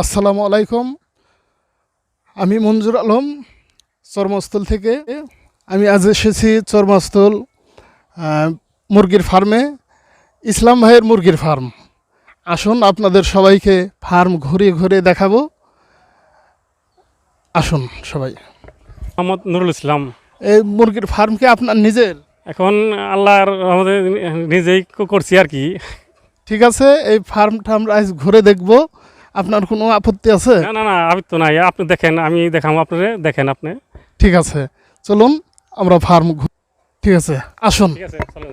আসসালামু আলাইকুম। আমি মঞ্জুর আলম চর্মস্থল থেকে। আমি আজ এসেছি চর্মস্থল মুরগির ফার্মে ইসলাম ভাইয়ের মুরগির ফার্ম আসুন আপনাদের সবাইকে ফার্ম ঘুরে ঘুরে দেখাবো। আসুন সবাই। মোহাম্মদ নুরুল ইসলাম। এই মুরগির ফার্ম কি আপনার নিজের? এখন আল্লাহর আমাদের নিজেই করছি আর কি। ঠিক আছে এই ফার্মটা আমরা আজ ঘুরে দেখব। আপনার কোনো আপত্তি আছে? না না না আমি তো নাই। আপনি দেখেন আমি দেখাবো আপনারে দেখেন আপনি। ঠিক আছে চলুন আমরা ফার্ম ঠিক আছে আসুন। ঠিক আছে চলেন।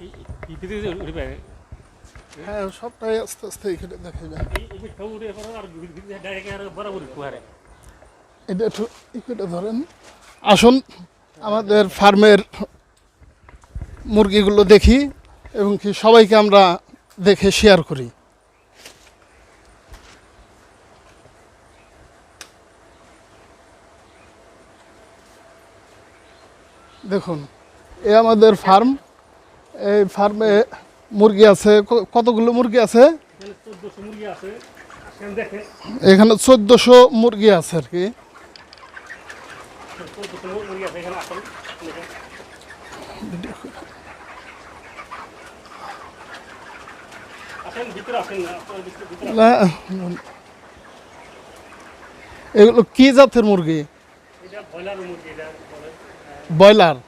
এই- এই হ্যাঁ সবটাই আস্তে আস্তে এখানে দেখাইবে এই- এই ভিতরে উঠে পরে আর ভিতরে direct আর বরাবরই কুয়ারে। এটা একটু একটু ধরেন। আসুন। আমাদের ফার্মের মুরগিগুলো দেখি এবং কি সবাইকে আমরা দেখে শেয়ার করি। দেখুন এ আমাদের ফার্ম। এই ফার্মে মুরগি আছে কতগুলো মুরগি আছে? এখানে 1400 মুরগি আছে। আসেন দেখে, এখানে চোদ্দোশো মুরগি আছে আর কি 1400 মুরগি আছে, এখানে আসেন, দেখেন। আসেন, ভিতরে আসেন না, এগুলো কি জাতের মুরগি? ব্রয়লার বলে।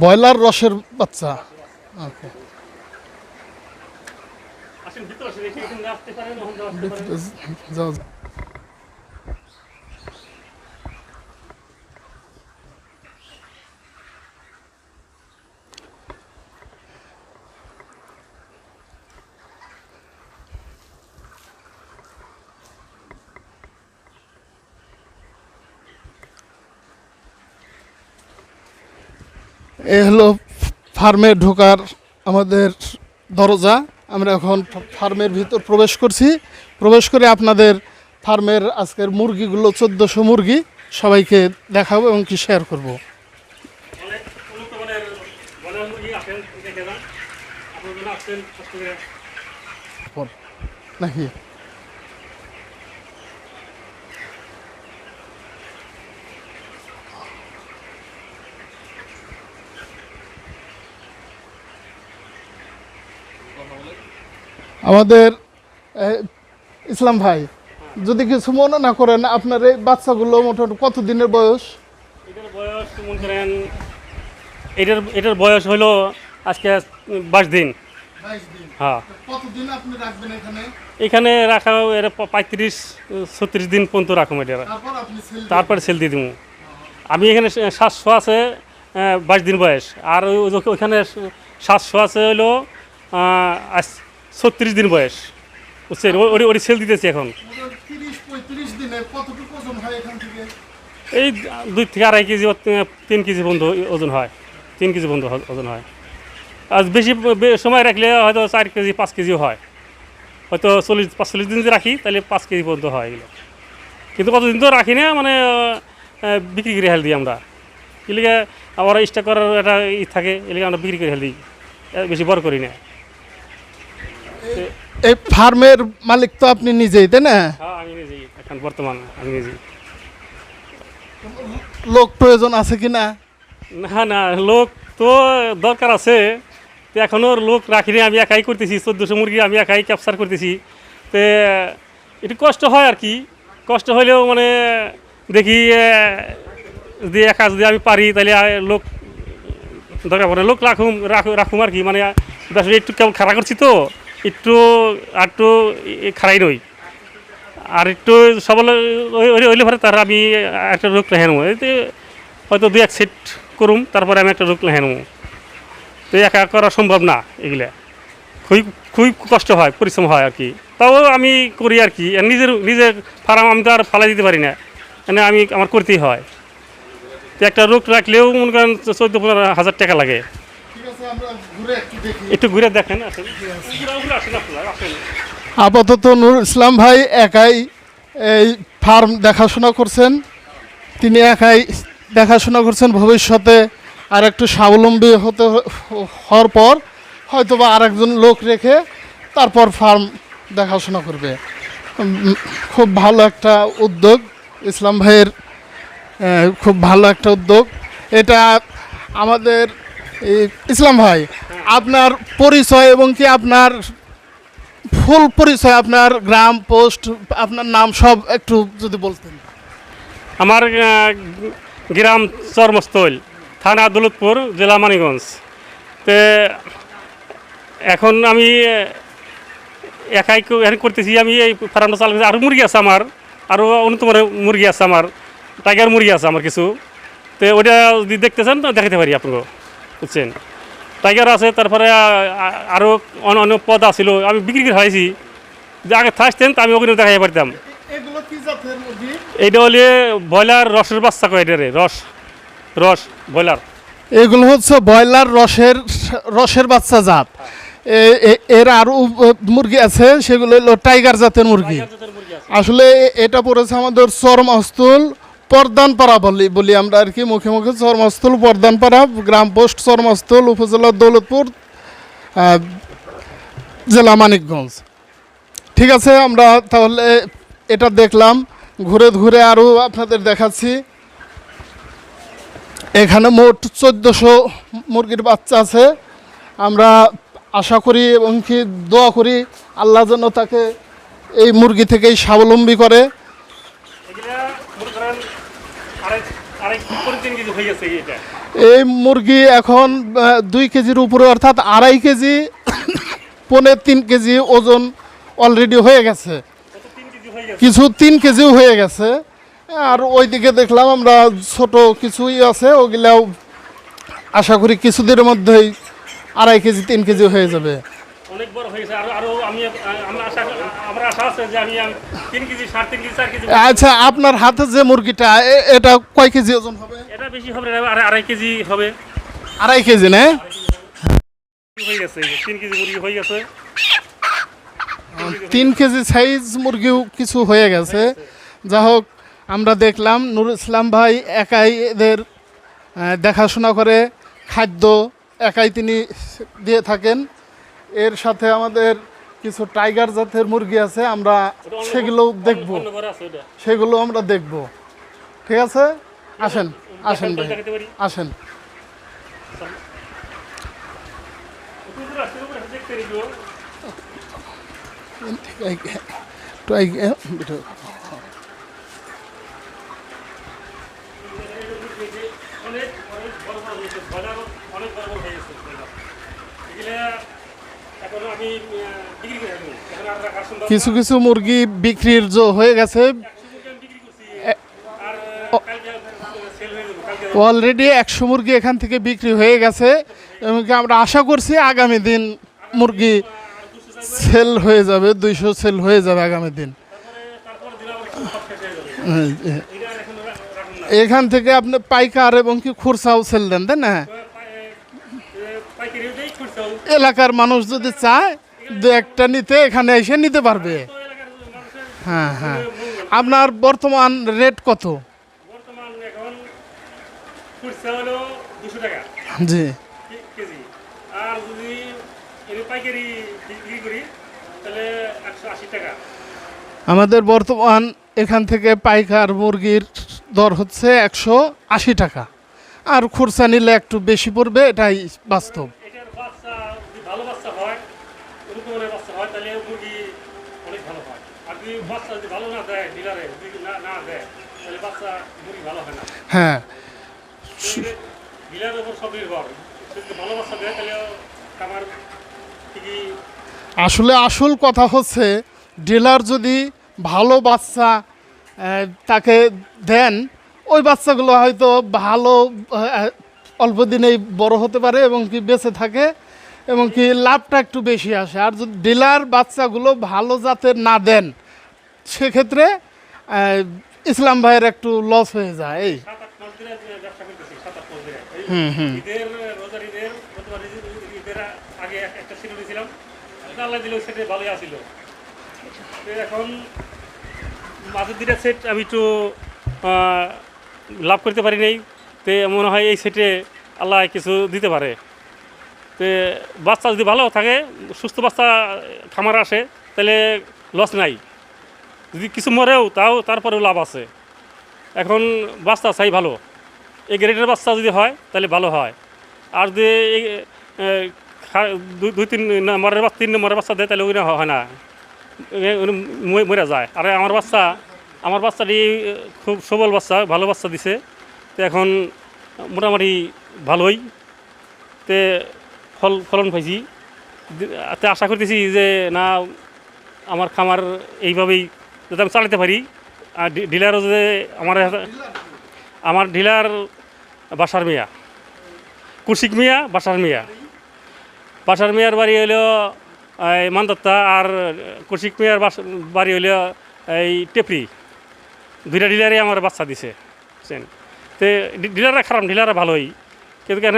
ব্রয়লার? রসের বাচ্চা। ওকে। আসেন, ভিতরে আসেন, এখানে- এখানে আসতে পারেন, ওখানে আসতে পারেন। যাও যাও। এ হলো ফার্মে ঢোকার আমাদের দরজা। আমরা এখন ফার্মের ভিতর প্রবেশ করছি। প্রবেশ করে আপনাদের ফার্মের আজকের মুরগিগুলো চোদ্দোশো মুরগি সবাইকে দেখাবো এবং কি শেয়ার করব। অনেক উন্নত মানের ব্রয়লার মুরগি আসেন, দেখে যান। আপনারা যারা আসছেন, কষ্ট করে নাকি আমাদের ইসলাম ভাই যদি কিছু মনে না করেন আপনার এই বাচ্চাগুলো মোটামুটি কত দিনের বয়স? এটার বয়স মনে করেন এটার এটার বয়স হলো আজকে বাইশ দিন। হ্যাঁ। এখানে? রাখা এর পঁয়ত্রিশ ছত্রিশ দিন পর্যন্ত রাখুম এটা। তারপর সেল দিয়ে দিব আমি এখানে সাতশো আছে বাইশ দিন বয়স। আর ওই- ওই- ওইখানে সাতশো আছে হলো ছত্রিশ দিন বয়স। বুঝছেন ওরি ওরি সেল দিতেছি এখন। এই দুই থেকে আড়াই কেজি তিন কেজি বন্ধু ওজন হয়। তিন কেজি বন্ধু ওজন হয়। আর বেশি সময় রাখলে হয়তো চার কেজি পাঁচ কেজিও হয়। হয়তো চল্লিশ পাঁচচল্লিশ দিন যদি রাখি তাহলে পাঁচ কেজি পর্যন্ত হয় এগুলো। কিন্তু কতদিন তো রাখি না মানে বিক্রি করে হেল দিই আমরা। এলিগে আবার স্টক করার একটা ই থাকে এলিগে আমরা বিক্রি করে হেল দিই। বেশি বড় করি না। এই ফার্মের মালিক তো আপনি নিজেই তাই না? হ্যাঁ আমি নিজেই এখন বর্তমান আমি নিজেই। লোক প্রয়োজন আছে কি না? না না লোক তো দরকার আছে। তো এখনও লোক রাখিনি আমি একাই করতেছি চোদ্দোশো মুরগি আমি একাই ক্যাপচার করতেছি। তো একটু কষ্ট হয় আর কি। কষ্ট হলেও মানে দেখি যদি একা যদি আমি পারি তাহলে লোক দরকার পড়ে। লোক রাখুম রাখুম আর কি। মানে একটু কেমন খারাপ করছি তো। একটু একটু খারাই নই আর একটু সবল হইলে পরে তার আমি একটা রোগ রেখে নেব। এতে হয়তো দু এক সেট করুম, তারপরে আমি একটা রোগ লেহে নেব। তো একা করা সম্ভব না এগুলা। খুবই খুবই কষ্ট হয়, পরিশ্রম হয় আর কি। তাও আমি করি আর কি। নিজের নিজের ফার্ম আমি তো আর ফালাই দিতে পারি না। মানে আমি, আমার করতেই হয়। তো একটা রোগ রাখলেও মনে করেন চোদ্দ পনেরো হাজার টাকা লাগে। একটু ঘুরে দেখেন আপাতত নুর ইসলাম ভাই একাই এই ফার্ম দেখাশোনা করছেন। তিনি একাই দেখাশোনা করছেন ভবিষ্যতে আর একটু স্বাবলম্বী হতে হ- হওয়ার পর হয়তো বা আরেকজন লোক রেখে তারপর ফার্ম দেখাশোনা করবে। খুব ভালো একটা উদ্যোগ ইসলাম ভাইয়ের খুব ভালো একটা উদ্যোগ। এটা আমাদের ইসলাম ভাই, আপনার পরিচয় এবং কি আপনার ফুল পরিচয়, আপনার গ্রাম, পোস্ট, আপনার নাম সব একটু যদি বলতেন। আমার গ্রাম চর্মস্থল, থানা দৌলতপুর, জেলা মানিগঞ্জ তে, এখন আমি একাই এখানে করতেছি, আমি এই ফার্মটা চালাচ্ছি আরও মুরগি আছে আমার আরও মানের মুরগি আছে আমার টাইগার মুরগি আছে আমার কিছু। তো ওটা যদি দেখতে চান, তো দেখাতে পারি আপনাকে। বুঝছেন? টাইগার আছে তারপরে আরও অন্য অন্য পদ আছিল আমি বিক্রি করে হারাইছি যে আগে থাকতেন তো আমি ওখানে দেখাই পারতাম। এগুলো কি জাতের মুরগি? এইটা হলে ব্রয়লার রসের বাচ্চা কয় এটারে? রস। রস ব্রয়লার। এগুলো হচ্ছে ব্রয়লার রসের রসের বাচ্চা জাত। এর আরও মুরগি আছে সেগুলো হলো টাইগার জাতের মুরগি। আসলে এটা পড়েছে আমাদের চরমস্থল পর্দানপাড়া বলি বলি আমরা আর কি মুখে মুখে চরমস্থল পর্দানপাড়া গ্রাম পোস্ট, চরমস্থল, উপজেলা দৌলতপুর জেলা মানিকগঞ্জ। ঠিক আছে, আমরা তাহলে এটা দেখলাম, ঘুরে ঘুরে আরও আপনাদের দেখাচ্ছি। এখানে মোট চোদ্দোশো মুরগির বাচ্চা আছে। আমরা আশা করি এবং কি দোয়া করি, আল্লাহ যেন তাকে এই মুরগি থেকেই স্বাবলম্বী করে এগুলা মনে করেন আড়াই আড়াই করে তিন কেজি হয়ে গেছে এটা এই মুরগি এখন দুই কেজির উপরে অর্থাৎ আড়াই কেজি পনেরো তিন কেজি ওজন অলরেডি হয়ে গেছে। কিছু তিন কেজিও হয়ে গেছে। আর ওইদিকে দেখলাম আমরা ছোট কিছুই আছে ওগুলাও আশা করি কিছুদিনের মধ্যেই আড়াই কেজি তিন কেজি হয়ে যাবে। অনেক বড় হয়ে গেছে। আরও আরও আমি আমরা আশা আমার আশা আছে যে আমি আমি তিন কেজি সাড়ে তিন কেজি চার কেজি আচ্ছা আপনার হাতে যে মুরগিটা এটা কয় কেজি ওজন হবে? এটা বেশি হবে না আড়াই কেজি হবে। আড়াই কেজি না? হয়ে গেছে এই যে তিন কেজি মুরগি হয়ে গেছে। তিন কেজি সাইজ মুরগিও কিছু হয়ে গেছে। যা হোক আমরা দেখলাম নুর ইসলাম ভাই একাই এদের দেখাশোনা করে খাদ্য একাই তিনি দিয়ে থাকেন। এর সাথে আমাদের কিছু টাইগার জাতের মুরগি আছে আমরা সেগুলো দেখব। সেগুলো আমরা দেখব। ঠিক আছে? আসেন আসেন ভাই। আসেন। অনেক অনেক বড় বড় হয়েছে অনেক বড় বড় হয়ে কিছু কিছু মুরগি বিক্রির হয়ে গেছে হয়ে অলরেডি একশো মুরগি এখান থেকে বিক্রি হয়ে গেছে। এবং কি আমরা আশা করছি আগামী দিন মুরগি সেল হয়ে যাবে দুইশো সেল হয়ে যাবে আগামী দিন? হয়ে হ্যাঁ, এখন থেকে আপনি পাইকার এবং কি খুরসাও সেল দেন তাই না তো পাই- এ, পাইকারি দেই খুচরাও এলাকার মানুষ যদি চায় দু একটা নিতে এখানে এসে নিতে পারবে। হ্যাঁ হ্যাঁ। আপনার বর্তমান রেট কত? জি। আর যদি পাইকারি বিক্রি করি তাহলে টাকা। আমাদের বর্তমান এখান থেকে পাইকার মুরগির দর হচ্ছে একশো আশি টাকা। আর খুরসা নিলে একটু বেশি পড়বে এটাই বাস্তব। ভালো বাচ্চা হয় উন্নত মানের বাচ্চা হয় তাহলে মুরগি অনেক ভালো হয়। আর যদি বাচ্চা যদি ভালো না দেয় ডিলারে যদি না না দেয় তাহলে বাচ্চা মুরগি ভালো হয় না। হ্যাঁ। ডিলারের উপর সব নির্ভর যদি ভালো বাচ্চা দেয় তাহলে আমার ঠিকই আসলে আসল কথা হচ্ছে ডিলার যদি ভালো বাচ্চা তাকে দেন ওই বাচ্চাগুলো হয়তো ভালো অল্প দিনেই বড় হতে পারে এবং কি বেঁচে থাকে। এবং কি লাভটা একটু বেশি আসে। আর যদি ডিলার বাচ্চাগুলো ভালো জাতের না দেন, সেক্ষেত্রে ইসলাম ভাইয়ের একটু লস হয়ে যায়। এই। হুম হুম। সেট আমি একটু লাভ করতে পারি নাই তে মনে হয় এই সেটে আল্লাহ কিছু দিতে পারে। তে বাচ্চা যদি ভালো থাকে, সুস্থ বাচ্চা, খামার আসে, তাহলে লস নাই। যদি কিছু মরেও, তাও তারপরেও লাভ আছে। এখন বাচ্চা চাই ভালো। এই গ্রেডের বাচ্চা যদি হয়, তাহলে ভালো হয়। আর যদি দুই- তিন নম্বরের বাচ্চা, তিন নম্বরের বাচ্চা দেয়, তাহলে ওইটা হয় না। মরে যায়। আর আমার বাচ্চা, আমার বাচ্চাটি খুব সবল বাচ্চা, ভালো বাচ্চা দিছে। তো এখন মোটামুটি ভালোই। তে ফল, ফলন পাইছি। তে আশা করতেছি যে না, আমার খামার এইভাবেই যাতে আমি চালাতে পারি। আর ডিলারও যে আমার আমার ডিলার বাসার মিয়া। কুশিক মিয়া বাসার মিয়া। বাসার মিয়ার বাড়ি হইল, এই মানদত্তা আর কুশিক মিয়ার বাস- বাড়ি হইল, এই টেপরি। দুইটা ডিলারে আমার বাচ্চা দিছে তো ডিলাররা খারাপ, ডিলাররা ভালোই। কিন্তু কেন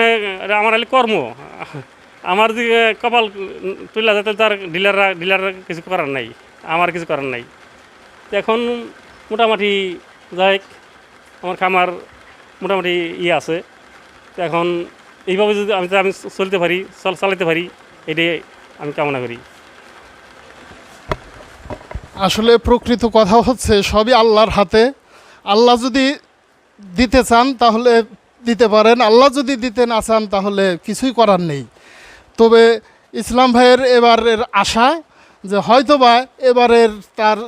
আমার কর্ম। আমার দিকে কপাল তুলে যেতে তার ডিলাররা ডিলাররা কিছু করার নাই, আমার কিছু করার নাই। এখন মোটামুটি যাই আমার খামার মোটামুটি ইয়ে আছে। এখন এইভাবে যদি আমি আমি চলতে পারি, চল চালাতে পারি, এটাই আমি কামনা করি। আসলে প্রকৃত কথা হচ্ছে, সবই আল্লাহর হাতে। আল্লাহ যদি দিতে চান, তাহলে দিতে পারেন। আল্লাহ যদি দিতে না চান, তাহলে কিছুই করার নেই। তবে ইসলাম ভাইয়ের এবারের আশা যে হয়তোবা এবারের তার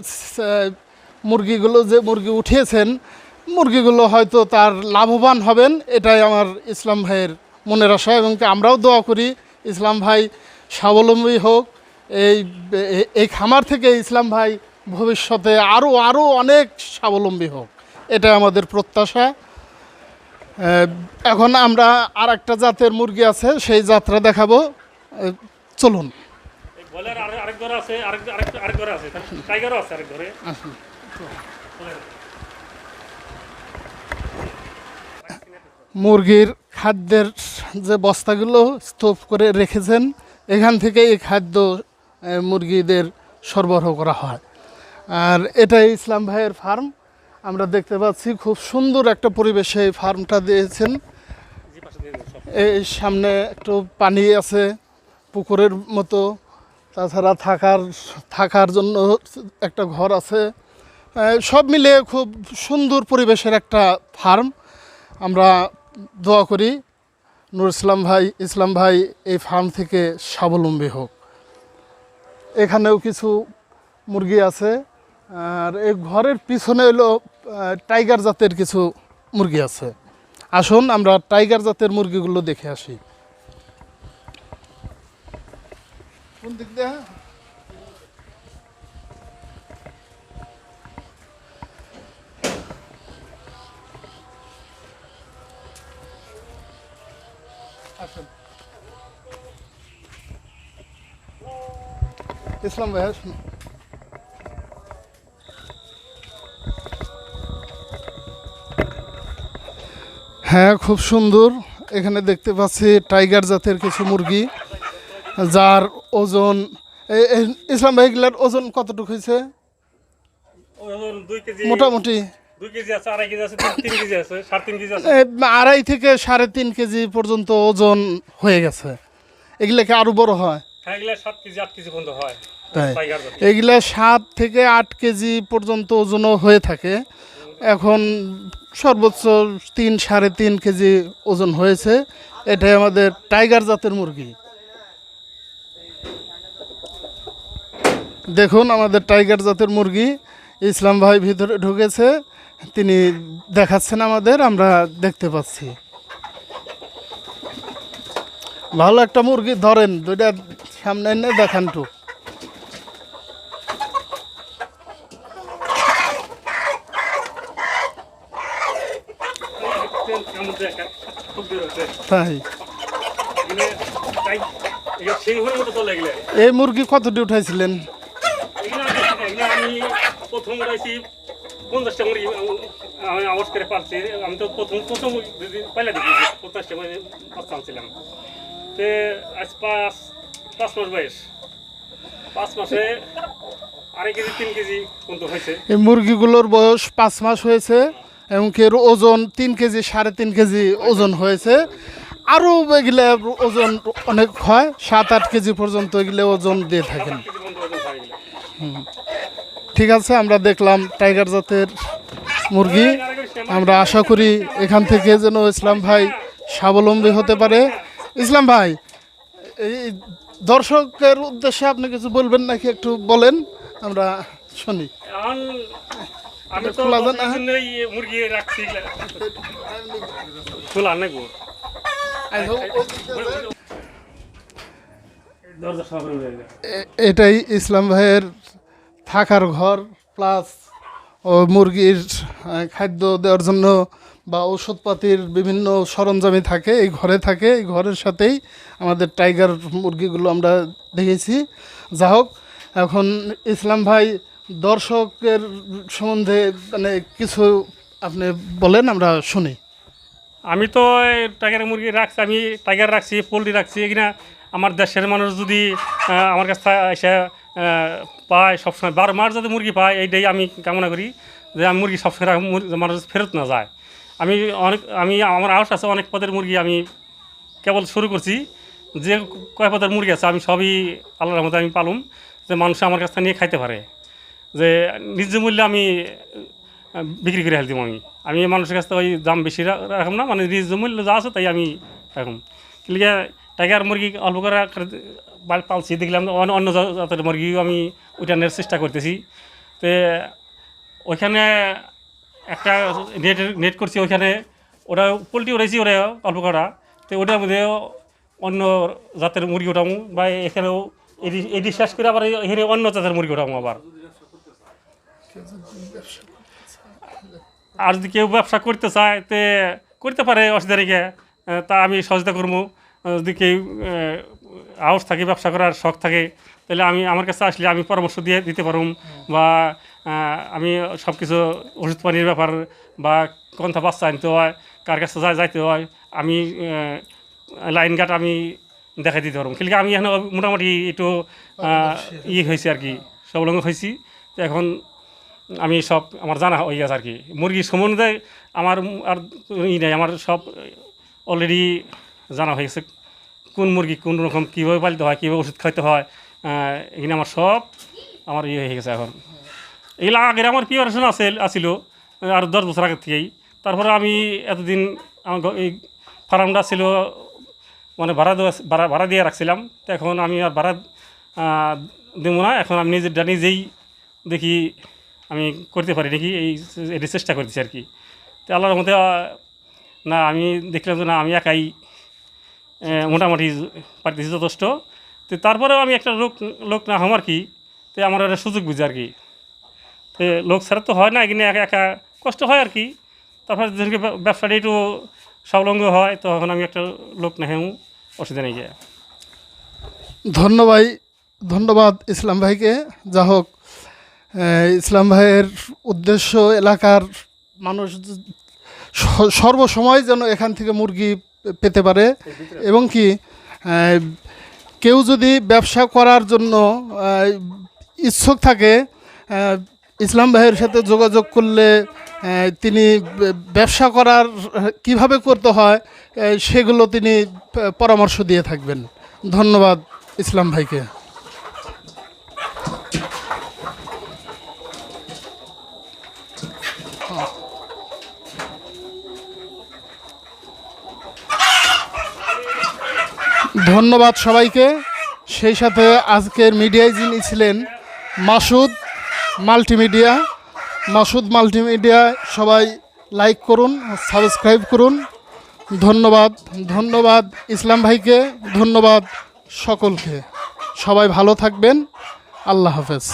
মুরগিগুলো যে মুরগি উঠিয়েছেন, মুরগিগুলো হয়তো তার লাভবান হবেন, এটাই আমার ইসলাম ভাইয়ের মনের আশা এবং আমরাও দোয়া করি ইসলাম ভাই স্বাবলম্বী হোক। এই এই খামার থেকে ইসলাম ভাই ভবিষ্যতে আরও আরও অনেক স্বাবলম্বী হোক। এটা আমাদের প্রত্যাশা। এখন আমরা আর একটা জাতের মুরগি আছে সেই যাত্রা দেখাবো। চলুন। মুরগির খাদ্যের যে বস্তাগুলো স্তূপ করে রেখেছেন এখান থেকে এই খাদ্য মুরগিদের সরবরাহ করা হয়। আর এটাই ইসলাম ভাইয়ের ফার্ম আমরা দেখতে পাচ্ছি খুব সুন্দর একটা পরিবেশে এই ফার্মটা দিয়েছেন। এই সামনে একটু পানি আছে পুকুরের মতো। তাছাড়া থাকার থাকার জন্য একটা ঘর আছে। সব মিলে খুব সুন্দর পরিবেশের একটা ফার্ম। আমরা দোয়া করি নুর ইসলাম ভাই ইসলাম ভাই এই ফার্ম থেকে স্বাবলম্বী হোক। এখানেও কিছু মুরগি আছে। আর এই ঘরের পিছনে হলো টাইগার জাতের কিছু মুরগি আছে। আসুন, আমরা টাইগার জাতের মুরগিগুলো দেখে আসি। কোন দিক ইসলাম ভাই হ্যাঁ খুব সুন্দর। এখানে দেখতে পাচ্ছি টাইগার জাতের কিছু মুরগি যার ওজন ইসলাম ভাইগুলার ওজন কতটুকু হয়েছে? মোটামুটি। আড়াই থেকে সাড়ে তিন কেজি পর্যন্ত ওজন হয়ে গেছে। এগুলাকে আরও বড় হয়? হয় তাই। এগুলা সাত থেকে আট কেজি পর্যন্ত ওজনও হয়ে থাকে। এখন সর্বোচ্চ তিন, সাড়ে তিন কেজি ওজন হয়েছে। এটাই আমাদের টাইগার জাতের মুরগি। দেখুন আমাদের টাইগার জাতের মুরগি। ইসলাম ভাই ভিতরে ঢুকেছে। তিনি দেখাচ্ছেন আমাদের, আমরা দেখতে পাচ্ছি। ভালো একটা মুরগি ধরেন, দুইটা সামনে এনে দেখান টু তেল কেমন দেখা, খুব বের হচ্ছে। তাই? চলে এই মুরগি কতটি উঠাইছিলেন? আমি প্রথম উড়াইছি পঞ্চাশটা মুরগি আমি আওয়াজ করে পারছি আমি তো প্রথম প্রথম পাইলা দেখি পঞ্চাশটা মুরগি বাচ্চা আনছিলাম। তে আজ পাঁচ পাঁচ মাস বয়স। পাঁচ মাসে আড়াই কেজি তিন কেজি পর্যন্ত হয়েছে। এই মুরগিগুলোর বয়স পাঁচ মাস হয়েছে। এমনকি এর ওজন তিন কেজি, সাড়ে তিন কেজি ওজন হয়েছে। আরও এগুলো ওজন অনেক হয়, সাত, আট কেজি পর্যন্ত এগুলো ওজন দিয়ে থাকেন। ঠিক আছে, আমরা দেখলাম টাইগার জাতের মুরগি। আমরা আশা করি এখান থেকে যেন ইসলাম ভাই স্বাবলম্বী হতে পারে। ইসলাম ভাই, এই দর্শকের উদ্দেশ্যে আপনি কিছু বলবেন নাকি একটু বলেন? আমরা শুনি। আমি তো খোলা যায় না? মুরগি রাখছি। খোলা নেই গো। দরজা সব যায় এ- এটাই ইসলাম ভাইয়ের থাকার ঘর প্লাস ও মুরগির খাদ্য দেওয়ার জন্য বা ওষুধপাতির বিভিন্ন সরঞ্জামই থাকে এই ঘরে থাকে। এই ঘরের সাথেই আমাদের টাইগার মুরগিগুলো আমরা দেখেছি। যা হোক এখন ইসলাম ভাই দর্শকের সম্বন্ধে মানে কিছু আপনি বলেন, আমরা শুনি। আমি তো টাইগার মুরগি রাখছি, আমি টাইগার রাখছি, পোলট্রি রাখছি এখানে আমার দেশের মানুষ যদি আমার কাছে এসে পায় সবসময় বারো মাস যদি মুরগি পায়, এইটাই আমি কামনা করি যে আমি মুরগি সবসময় মানুষ ফেরত না যায়। আমি অনেক, আমি, আমার আওয়াজ আছে, অনেক পদের মুরগি আমি কেবল শুরু করছি, যে কয় পদের মুরগি আছে, আমি সবই আল্লাহর মধ্যে আমি পালুম, যে মানুষ আমার কাছ থেকে নিয়ে খাইতে পারে। যে নিজ মূল্যে আমি বিক্রি করে হেলতাম আমি। আমি মানুষের কাছ থেকে ওই দাম বেশি রাখলাম না মানে নিজ মূল্য যা আছে তাই আমি রাখুন কিন্তু টাইগার মুরগি অল্প করে পালছি, দেখলাম অন্য অন্য জাতের মুরগিও আমি ওইটা নেওয়ার চেষ্টা করতেছি। তো ওইখানে একটা নেট নেট করছি ওইখানে, ওরা পোলট্রি উড়াইছি ওরা অল্প করা তো ওটার মধ্যে অন্য জাতের মুরগি ওঠামু বা এখানেও এটি এটি শেষ করে আবার এখানে অন্য জাতের মুরগি ওঠামু আবার। আর যদি কেউ ব্যবসা করতে চায় তে করতে পারে অসুবিধা রেখে তা আমি সহযোগিতা করব। যদি কেউ আউস থাকে ব্যবসা করার শখ থাকে তাহলে আমি আমার কাছে আসলে আমি পরামর্শ দিয়ে দিতে পারুম বা আমি সব কিছু ওষুধ পানির ব্যাপার বা কোনটা বাচ্চা আনতে হয় কার কাছে যায় যাইতে হয় আমি লাইন গার্ড আমি দেখাই দিতে পারব। কিন্তু আমি এখন মোটামুটি একটু আহ, ই হয়েছে আর কি সবলঙ্গ হয়েছি। তো এখন আমি সব আমার জানা হয়ে গেছে আর কি মুরগি সম্বন্ধে আমার আর ই নেই, আমার সব অলরেডি জানা হয়ে গেছে কোন মুরগি কোন রকম কীভাবে পালিত হয়, কীভাবে ওষুধ খাইতে হয় এখানে আমার সব আমার ইয়ে হয়ে গেছে এখন। এগুলো আগের আমার প্রিপারেশন আছে, আছিল, আর দশ বছর আগের থেকেই। তারপরে আমি এতদিন আমার এই ফার্মটা ছিল মানে ভাড়া ভাড়া ভাড়া দিয়ে রাখছিলাম। তো এখন আমি আর ভাড়া দেবো না, এখন আমি নিজেরটা নিজেই দেখি আমি করতে পারি নাকি? এই এটি চেষ্টা করতেছি আর কি। তো আল্লাহর মধ্যে না, আমি দেখলাম যে, না, আমি একাই মোটামুটি পারতেছি যথেষ্ট। তো তারপরেও আমি একটা লোক লোক না হম আর কি, তো আমার একটা সুযোগ বুঝে আর কি। তো লোক ছাড়া তো হয় না, এখানে একা একা কষ্ট হয় আর কি। তারপরে যেদিনকে ব্য- ব্যবসাটা একটু স্বাবলম্বী হয়, তখন আমি একটা লোক না হেউ অসুবিধা নেই গিয়ে। ধন্যবাদ ধন্যবাদ ইসলাম ভাইকে। যা হোক ইসলাম ভাইয়ের উদ্দেশ্য এলাকার মানুষ সর্বসময় যেন এখান থেকে মুরগি পেতে পারে এবং কি কেউ যদি ব্যবসা করার জন্য ইচ্ছুক থাকে ইসলাম ভাইয়ের সাথে যোগাযোগ করলে তিনি ব্যবসা করার, কীভাবে করতে হয় সেগুলো তিনি পরামর্শ দিয়ে থাকবেন। ধন্যবাদ ইসলাম ভাইকে। ধন্যবাদ সবাইকে। সেই সাথে আজকের মিডিয়ায় যিনি ছিলেন, মাসুদ মাল্টিমিডিয়া। মাসুদ মাল্টিমিডিয়া, সবাই লাইক করুন সাবস্ক্রাইব করুন। ধন্যবাদ ধন্যবাদ ইসলাম ভাইকে, ধন্যবাদ সকলকে। সবাই ভালো থাকবেন। আল্লাহ হাফেজ।